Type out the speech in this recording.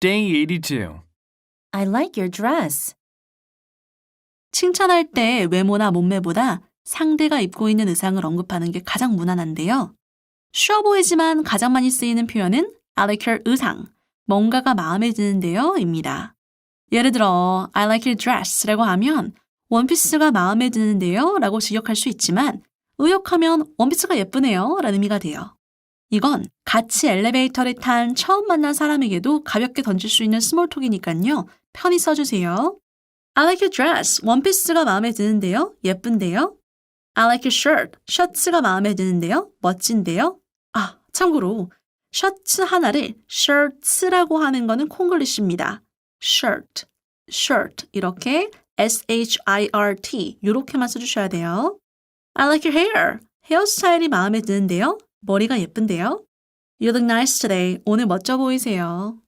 Day 82. I like your dress. 칭찬할 때 외모나 몸매보다 상대가 입고 있는 의상을 언급하는 게 가장 무난한데요. 쉬워 보이지만 가장 많이 쓰이는 표현은 I like your 의상, 뭔가가 마음에 드는데요 입니다. 예를 들어 I like your dress 라고 하면 원피스가 마음에 드는데요 라고 직역할 수 있지만 의역하면 원피스가 예쁘네요 라는 의미가 돼요. 이건 같이 엘리베이터를 탄 처음 만난 사람에게도 가볍게 던질 수 있는 스몰톡이니까요. 편히 써주세요. I like your dress. 원피스가 마음에 드는데요. 예쁜데요. I like your shirt. 셔츠가 마음에 드는데요. 멋진데요. 아, 참고로 셔츠 하나를 shirts라고 하는 거는 콩글리시입니다. shirt, shirt 이렇게 s-h-i-r-t 이렇게만 써주셔야 돼요. I like your hair. 헤어스타일이 마음에 드는데요. 머리가 예쁜데요. You look nice today. 오늘 멋져 보이세요.